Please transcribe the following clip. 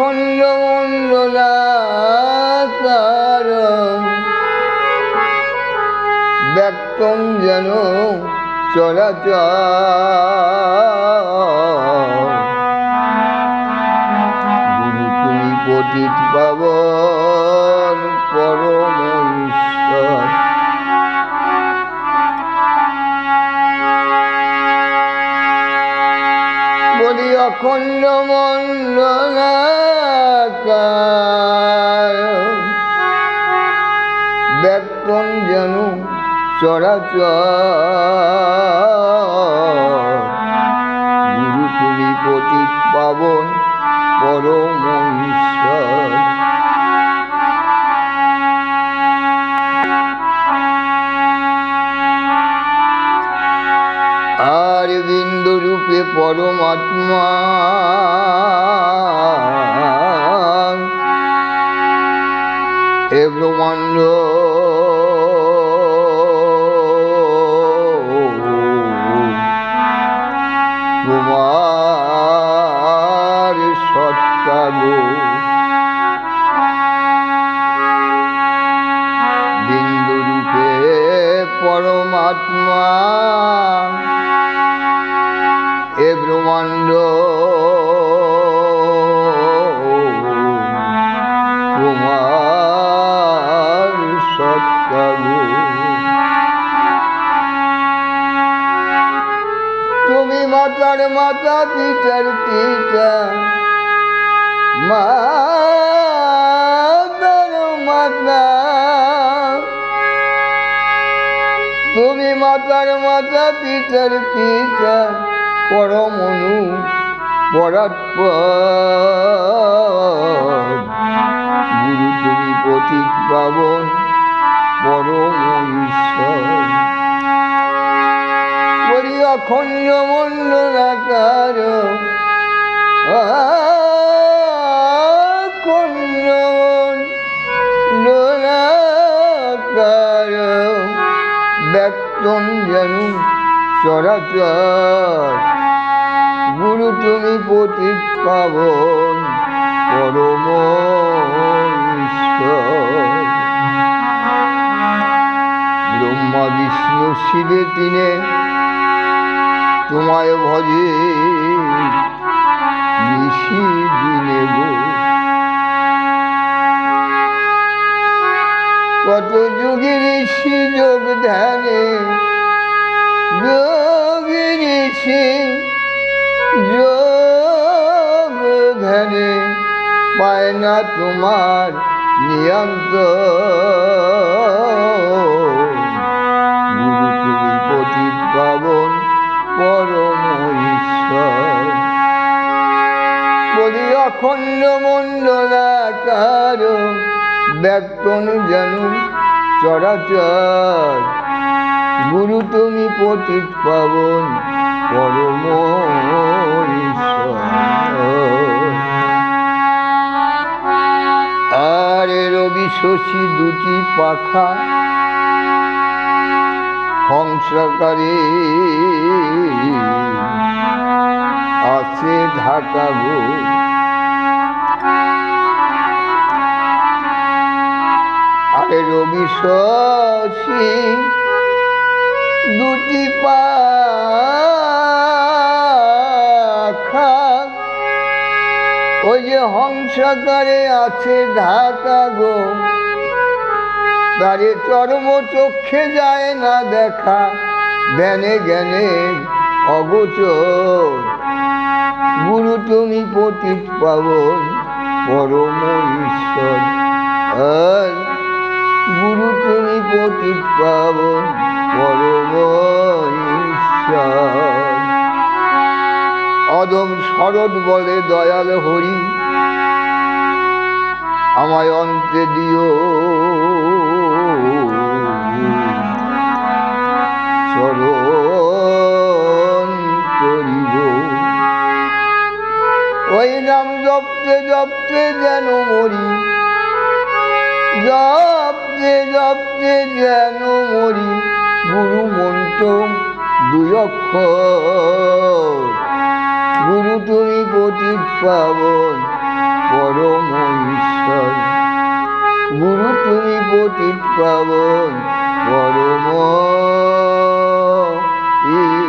অখণ্ড মণ্ডলাকার ব্যক্তম যেন চরাচর গুরু পতিত পাবন অখণ্ড মণ্ডলাকার ব্যক্তন যেন চরাচর। গুরু তুমি পাবন পরম রূপে পরমাত্মা। এ ব্রহ্মাণ্ড। তোমার সত্তাগো বিন্দু পরমাত্মা। মাতার মাতা পিতার পিতা। মাতার মাতা। তুমি মাতার মাতা পিতার পিতা, পরমনু পরাৎপর। গুরু তুমি পতিত পাবন। অখণ্ড ব্যক্তন যেন চরাচর। গুরু তুমি পতিত পাবন পরম। তোমায় ভজে নিশি দিনে কত যুগী ঋষি যোগ ধ্যানে, যোগী ঋষি যোগ ধ্যানে, পায় না তোমার নিয়ন্ত অখণ্ড মণ্ডলাকার ব্যক্তন যেন চরাচর। গুরু তুমি পতিত পাবন পরম আর রবি শশী দুটি পাখা হংসকারে। আছে ঢাকা গো শশী দুটি পাখা। ওই যে হংসাকারে আছে ঢাকা গো, তারে চরম চক্ষে যায় না দেখা জ্ঞানে জ্ঞানে অগোচর। গুরু তুমি পতিত পাবন, পরম ঈশ্বর। পাবন পরম অদম শরৎ বলে দয়াল হরি, আমায় অন্তে দিও। চরণ করিব। ওই নাম জপতে জপতে যেন মরি জপতে জপতে যেন মরি গুরু মন্ত্র দুই অক্ষর। গুরু তুমি পতিত পাবন, পরম ঈশ্বর। গুরু তুমি পতিত পাবন, পরম ঈশ্বর।